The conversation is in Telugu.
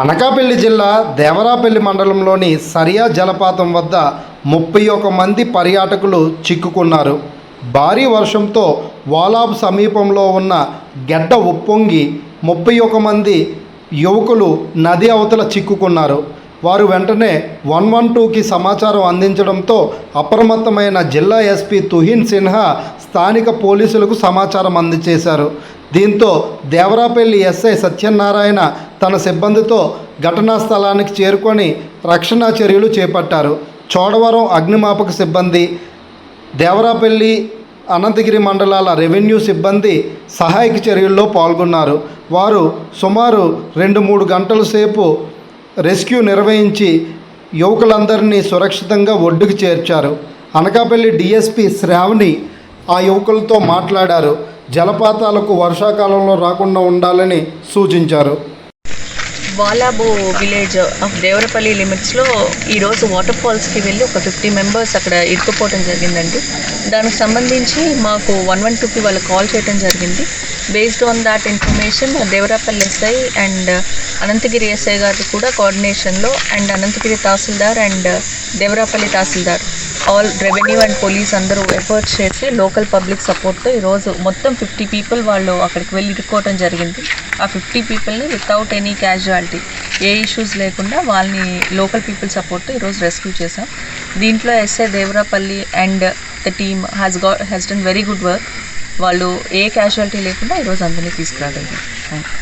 అనకాపల్లి జిల్లా దేవరాపల్లి మండలంలోని సరియా జలపాతం వద్ద ముప్పై ఒక మంది పర్యాటకులు చిక్కుకున్నారు. భారీ వర్షంతో వాలాబ్ సమీపంలో ఉన్న గెడ్డ ఉప్పొంగి ముప్పై ఒక మంది యువకులు నది అవతల చిక్కుకున్నారు. వారు వెంటనే వన్ వన్ టూకి సమాచారం అందించడంతో అప్రమత్తమైన జిల్లా ఎస్పీ తుహిన్ సిన్హా స్థానిక పోలీసులకు సమాచారం అందజేశారు. దీంతో దేవరాపల్లి ఎస్ఐ సత్యనారాయణ తన సిబ్బందితో ఘటనా స్థలానికి చేరుకొని రక్షణ చర్యలు చేపట్టారు. చోడవరం అగ్నిమాపక సిబ్బంది దేవరాపల్లి అనంతగిరి మండలాల రెవెన్యూ సిబ్బంది సహాయక చర్యల్లో పాల్గొన్నారు. వారు సుమారు రెండు మూడు గంటల సేపు రెస్క్యూ నిర్వహించి యువకులందరినీ సురక్షితంగా ఒడ్డుకు చేర్చారు. అనకాపల్లి డిఎస్పి శ్రావణి ఆ యువకులతో మాట్లాడారు. జలపాతాలకు వర్షాకాలంలో రాకుండా ఉండాలని సూచించారు. వాలాబో విలేజ్ ఆఫ్ దేవరపల్లి లిమిట్స్లో ఈరోజు వాటర్ ఫాల్స్కి వెళ్ళి ఒక ఫిఫ్టీ మెంబర్స్ అక్కడ ఇరుక్కుపోవడం జరిగిందండి. దానికి సంబంధించి మాకు వన్ వన్ టూకి వాళ్ళు కాల్ చేయడం జరిగింది. Based on that information Devarapalli SI and Anantagiri SI garu కూడా కోఆర్డినేషన్లో and Anantagiri tahsildar and Devarapalli tahsildar all revenue and police అందరూ ఎఫర్ట్స్ చేసి లోకల్ పబ్లిక్ సపోర్ట్తో ఈరోజు మొత్తం ఫిఫ్టీ పీపుల్ వాళ్ళు అక్కడికి వెళ్ళి ఇరుక్కోవటం జరిగింది. ఆ ఫిఫ్టీ పీపుల్ని వితౌట్ ఎనీ క్యాజువాలిటీ ఏ ఇష్యూస్ లేకుండా వాళ్ళని లోకల్ పీపుల్ సపోర్ట్తో ఈరోజు రెస్క్యూ చేశాం. దీంట్లో SI Devarapalli and the team హ్యాస్గా has done very good work వాళ్ళు ఏ క్యాజువాలిటీ లేకుండా ఈరోజు అందరినీ తీసుకురాగలిగారు. Thank you